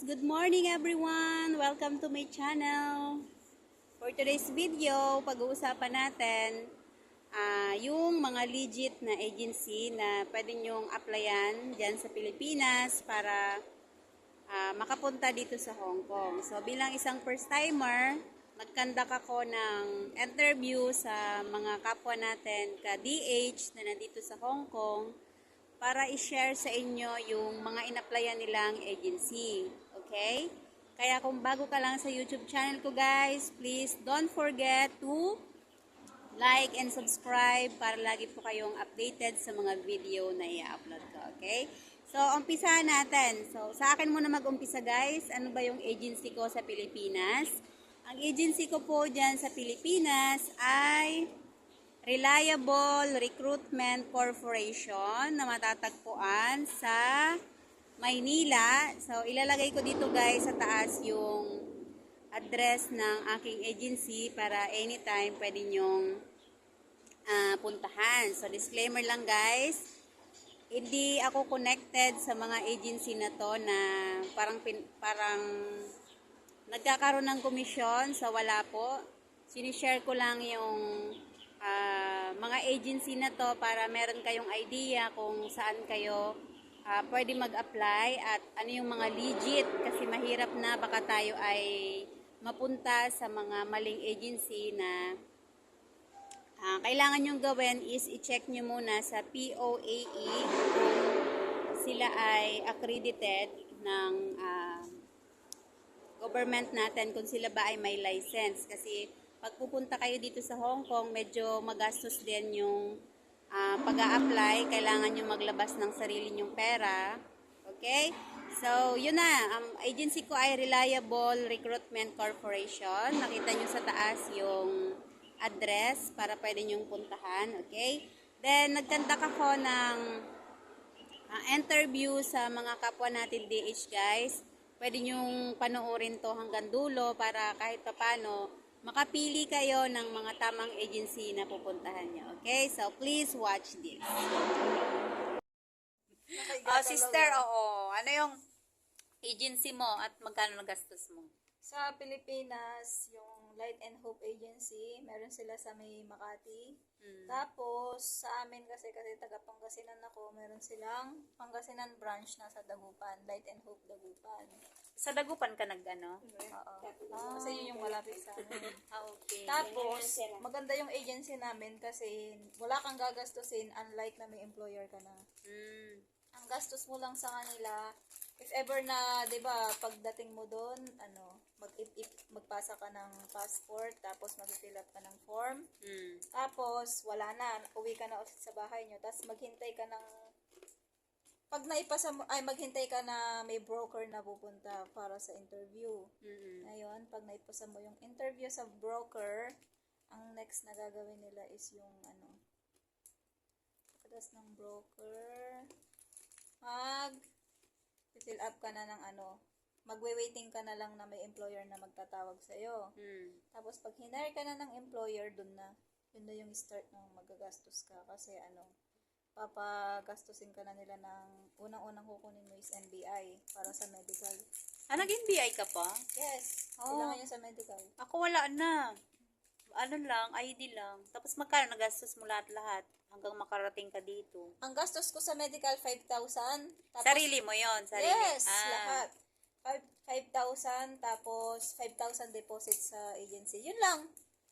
Good morning everyone! Welcome to my channel. For today's video, pag-uusapan natin ah, yung mga legit na agency na pwede nyong applyan dyan sa Pilipinas para ah, makapunta dito sa Hong Kong. So bilang isang first timer, nagkandak ako ng interview sa mga kapwa natin ka-DH na nandito sa Hong Kong para i-share sa inyo yung mga in-applyan nilang agency. Okay? Kaya kung bago ka lang sa YouTube channel ko guys, please don't forget to like and subscribe para lagi po kayong updated sa mga video na i-upload ko. Okay? So, umpisa natin. So, sa akin muna mag-umpisa guys. Ano ba yung agency ko sa Pilipinas? Ang agency ko po dyan sa Pilipinas ay Reliable Recruitment Corporation na matatagpuan sa Maynila. So, ilalagay ko dito guys sa taas yung address ng aking agency para anytime pwede nyong ah, puntahan. So, disclaimer lang guys. Hindi ako connected sa mga agency na to na parang pin, parang nagkakaroon ng komisyon sa wala po. Sinishare ko lang yung ah, mga agency na to para meron kayong idea kung saan kayo ah, pwede mag-apply at ano yung mga legit kasi mahirap na baka tayo ay mapunta sa mga maling agency na ah, kailangan nyong gawin is i-check nyo muna sa POAE kung sila ay accredited ng ah, government natin kung sila ba ay may license. Kasi pag pupunta kayo dito sa Hong Kong, medyo magastos din yung ah, pag apply Kailangan nyo maglabas ng sarili nyong pera. Okay? So, yun na. Ang agency ko ay Reliable Recruitment Corporation. Nakita nyo sa taas yung address para pwede nyong puntahan. Okay? Then, nagkandak ako ng ah, interview sa mga kapwa natin DH guys. Pwede nyong panoorin to hanggang dulo para kahit papano makapili kayo ng mga tamang agency na pupuntahan nyo. Okay? So, please watch this. Oh, sister, oo. Ano yung agency mo at magkano nagastos mo? Sa Pilipinas, yung Light and Hope Agency, meron sila sa may Makati. Hmm. Tapos, sa amin kasi, kasi taga Pangasinan ako, meron silang Pangasinan branch na sa Dagupan, Light and Hope Dagupan. Sa Dagupan ka nag-ano? Oo. Kasi yun yung malapit sa amin. Ah, okay. Tapos, maganda yung agency namin kasi wala kang gagastusin unlike na may employer ka na. Mm. Ang gastos mo lang sa kanila, if ever na, 'di ba, pagdating mo doon, ano, mag magpasa ka ng passport, tapos mag-fill up ka ng form, Mm. tapos wala na, uwi ka na ulit sa bahay nyo, tapos maghintay ka ng pag naipasa mo, ay maghintay ka na may broker na pupunta para sa interview. Mm-mm. Ngayon, pag naipasa mo yung interview sa broker, ang next na gagawin nila is yung ano, pagkatas ng broker, mag fill up ka na ng ano, magwe-waiting ka na lang na may employer na magtatawag sa'yo. Mm. Tapos pag hinire ka na ng employer, dun na, yun na yung start ng magagastos ka. Kasi ano, papagastusin ka na nila ng unang-unang kukunin mo is NBI para sa medical. Ah, naging BI ka pa? Yes, Oh. kailangan yun sa medical. Ako wala na. Ano lang, ID lang. Tapos magkano nagastos mo lahat-lahat hanggang makarating ka dito? Ang gastos ko sa medical, 5,000. Tapos, sarili mo yon sarili. Yes, ah, lahat. Five- 5,000, tapos 5,000 deposit sa agency. Yun lang.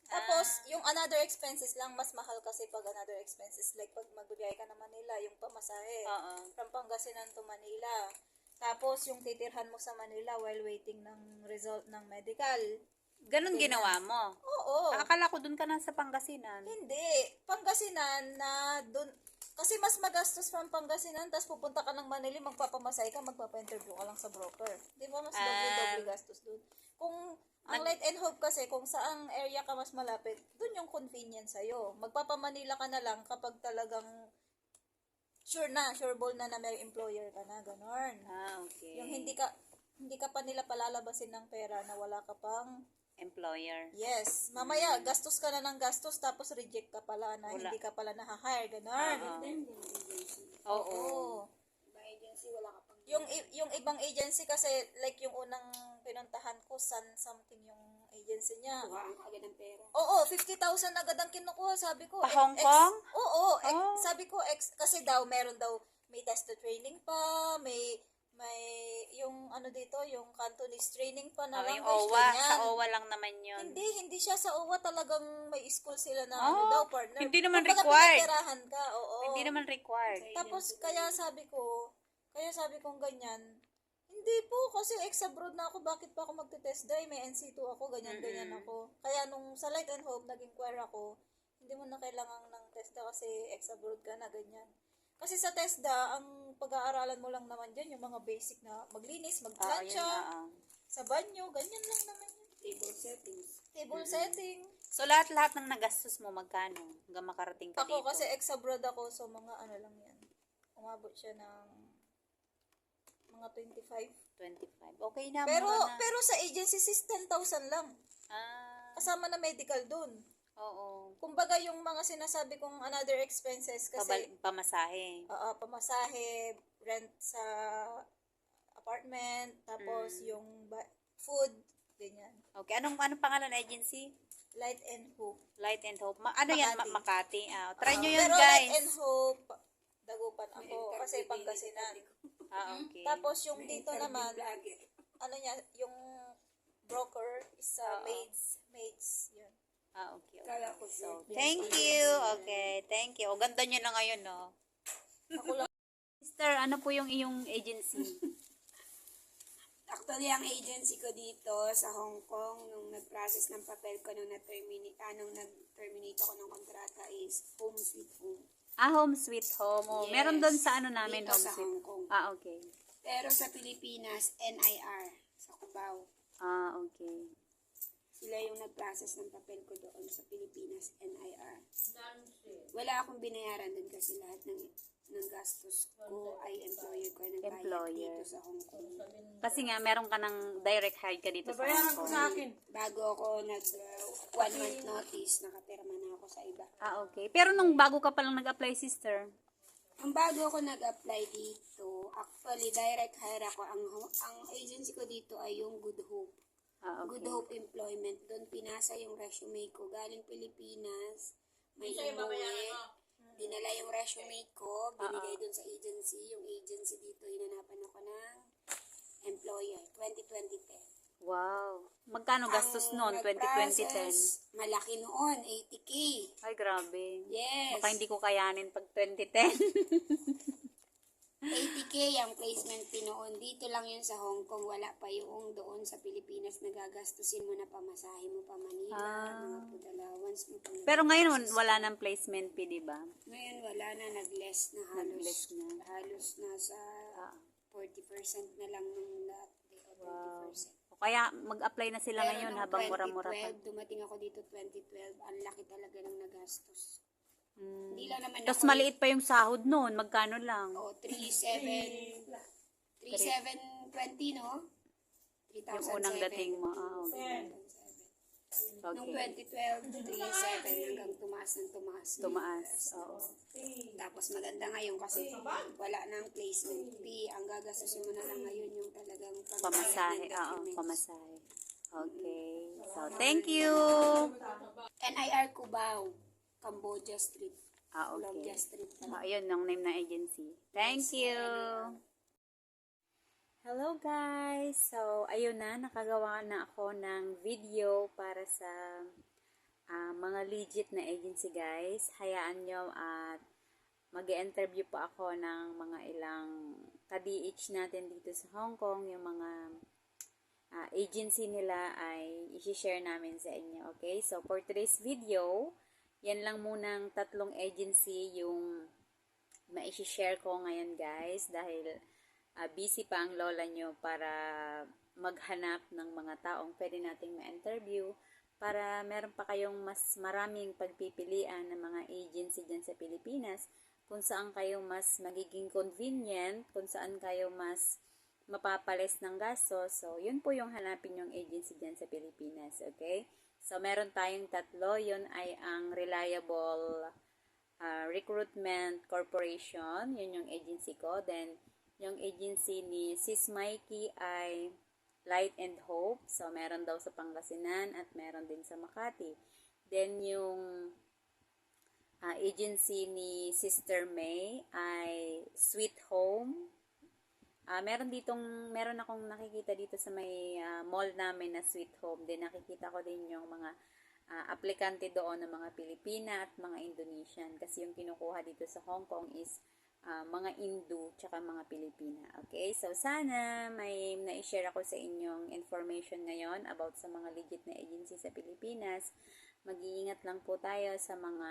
Tapos, Ah. yung another expenses lang, mas mahal kasi pag another expenses. Like, pag magbibiyay ka na Manila, yung pamasahe. Oo. From Pangasinan to Manila. Tapos, yung titirhan mo sa Manila while waiting ng result ng medical. Ganun ginawa mo. Oo. Akala ko dun ka na sa Pangasinan. Hindi. Pangasinan na dun, kasi mas magastos from Pangasinan, tapos pupunta ka ng Manila, magpapamasay ka, magpapa-interview ka lang sa broker. Di ba mas doble-doble gastos dun? Kung ang Light and Hope kasi, kung saang area ka mas malapit, dun yung convenience sa'yo. Magpapa-Manila ka na lang kapag talagang sure na, sure ball na na may employer ka na, ganon. Ah, okay. Yung hindi ka, hindi ka pa nila palalabasin ng pera na wala ka pang Employer. Yes. Mamaya, gastos ka na ng gastos, tapos reject ka pala na Wala. hindi ka pala na-hire. Ganon. Oo. Oo. Oo. Yung i- yung ibang agency kasi like yung unang pinuntahan ko Sun something yung agency niya. Kuha ang agad ng pera. Oo, 50,000 agad ang kinukuha, sabi ko. Pa Hong Kong? Oo, ex- Oh. sabi ko, ex, kasi daw, meron daw, may test to training pa, may, may, yung ano dito, yung Cantonese training pa na Oh, yung language, OWA. ganyan. Sa OWA lang naman yun. Hindi, hindi siya sa OWA talagang may school sila na Oh, ano daw, partner. hindi naman Kumbaga, required. pinatirahan ka, oo. Hindi naman required. Tapos, kaya sabi ko, kaya sabi kong ganyan, hindi po, kasi ex-abroad na ako, bakit pa ako magte-test drive? May NC2 ako, ganyan-ganyan ako. Kaya nung sa Light and Hope, nag-inquire ako, hindi mo na kailangan ng TESDA kasi ex-abroad ka na, ganyan. Kasi sa TESDA, ang pag-aaralan mo lang naman dyan, yung mga basic na maglinis, magplansya, nga. ah. sa banyo, ganyan lang naman yun. Table settings. Table setting. So, lahat-lahat ng nagastos mo, magkano? Hanggang makarating ka Ako dito. kasi ex-abroad ako, so mga ano lang yan. Umabot siya ng mga 25. 25. Okay na, Pero na. pero sa agency sis 10,000 lang. Ah, Kasama na medical dun. Oo. Kumbaga yung mga sinasabi kong another expenses kasi Pabal- pamasahe. oo, pamasahe, rent sa apartment, tapos Mm. yung ba- food, ganyan. Okay, anong anong pangalan ng agency? Light and Hope. Light and Hope. Ma- ano yan? Ma- Makati. Ah, try nyo yun, pero Light guys. and Hope, dagupan ako kasi Pangasinan. Ah, okay. Tapos yung dito naman, ano niya, yung broker is uh, Oo. maids, maids, yun. Ah, okay. okay. Kala ko So, thank you. Okay, thank you. O, ganda nyo na ngayon, no? Ako lang Sister, ano po yung iyong agency? Actually, ang agency ko dito sa Hong Kong, nung nag-process ng papel ko, nung na-terminate, ah, nung nag-terminate ako ng kontrata is Home Sweet Home. ah, Home Sweet Home. Oh, Yes. Meron doon sa ano namin, Dito Home sa Sweet. Hong Kong. Ah, okay. Pero sa Pilipinas, NIR, sa Cubao. Ah, okay. Sila yung nag-process ng papel ko doon sa Pilipinas, NIR. Wala akong binayaran doon kasi lahat ng ng gastos ko ay employer ko na Employer. dito sa Hong Kong. Kasi nga, meron ka ng direct hire ka dito sa Hong Kong. Bago ako nag uh, one month notice, nakapirma na ako sa iba. Ah, okay. Pero nung bago ka palang nag-apply, sister, Ang bago ako nag-apply dito, actually direct hire ako. Ang ang agency ko dito ay yung Good Hope. Ah, okay. Good Hope Employment. Doon pinasa yung resume ko. Galing Pilipinas, may umuwi. Dinala yung resume ko, binigay doon sa agency. Yung agency dito, hinanapan ako ng employer. 2020 Wow. Magkano gastos Ang noon, 2020-10? nag-process, Malaki noon, 80k. Ay, grabe. Yes. Baka hindi ko kayanin pag 2010. 80k ang placement fee noon. Dito lang yun sa Hong Kong. Wala pa yung doon sa Pilipinas na gagastusin mo na pamasahe mo pa Manila, Ah. mga food allowance mo pa. Pero ngayon, wala nang placement fee, di ba? Ngayon wala na, nag-less na halos. Nag-less na. Halos na sa Ah. 40% na lang nung lahat. O 20%. O kaya mag-apply na sila Pero ngayon habang mura-mura pa. 2012, dumating ako dito 2012, ang laki talaga ng nagastos. Hmm. Hindi lang naman Tapos ako- maliit pa yung sahod noon. Magkano lang? O, 3,700, 3,720, no? 3,700. Yung unang dating mo. Ah, okay. Nung Okay. 2012, 3,700 hanggang tumaas ng tumaas. Tumaas. Oo. Tapos maganda ngayon kasi wala nang placement fee. Ang gagastusin mo na lang ngayon yung talagang pagbayad Pamasahe. Oo, pamasahe. Okay. So, thank you. NIR Cubao, Cambodia Street. Ah, Cambodia okay. Street. Ah, yun ang name ng agency. Thank you. Hello guys! So, ayun na, nakagawa na ako ng video para sa ah, mga legit na agency guys. Hayaan nyo at mag interview pa ako ng mga ilang ka-DH natin dito sa Hong Kong. Yung mga ah, agency nila ay isi-share namin sa inyo. Okay? So, for today's video, yan lang munang tatlong agency yung ma-share ko ngayon guys dahil ah, busy pa ang lola nyo para maghanap ng mga taong pwede nating ma-interview para meron pa kayong mas maraming pagpipilian ng mga agency dyan sa Pilipinas kung saan kayo mas magiging convenient, kung saan kayo mas mapapalis ng gastos. So, yun po yung hanapin yung agency dyan sa Pilipinas, okay? So, meron tayong tatlo. Yun ay ang reliable uh, recruitment corporation. Yun yung agency ko. Then, yung agency ni Sis Mikey ay Light and Hope. So, meron daw sa Pangasinan at meron din sa Makati. Then, yung ah, agency ni Sister May ay Sweet Home. Ah, meron ditong, meron akong nakikita dito sa may ah, mall namin na Sweet Home. Then, nakikita ko din yung mga ah, aplikante doon ng mga Pilipina at mga Indonesian. Kasi yung kinukuha dito sa Hong Kong is ah, mga Indo tsaka mga Pilipina. Okay? So, sana may na-share ako sa inyong information ngayon about sa mga legit na agency sa Pilipinas. Mag-iingat lang po tayo sa mga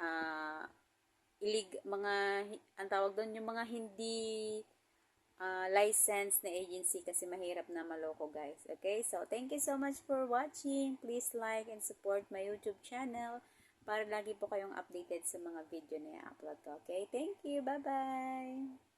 ah ilig mga ang tawag doon yung mga hindi ah, licensed na agency kasi mahirap na maloko guys. Okay? So, thank you so much for watching. Please like and support my YouTube channel para lagi po kayong updated sa mga video na i-upload ko. Okay? Thank you. Bye-bye!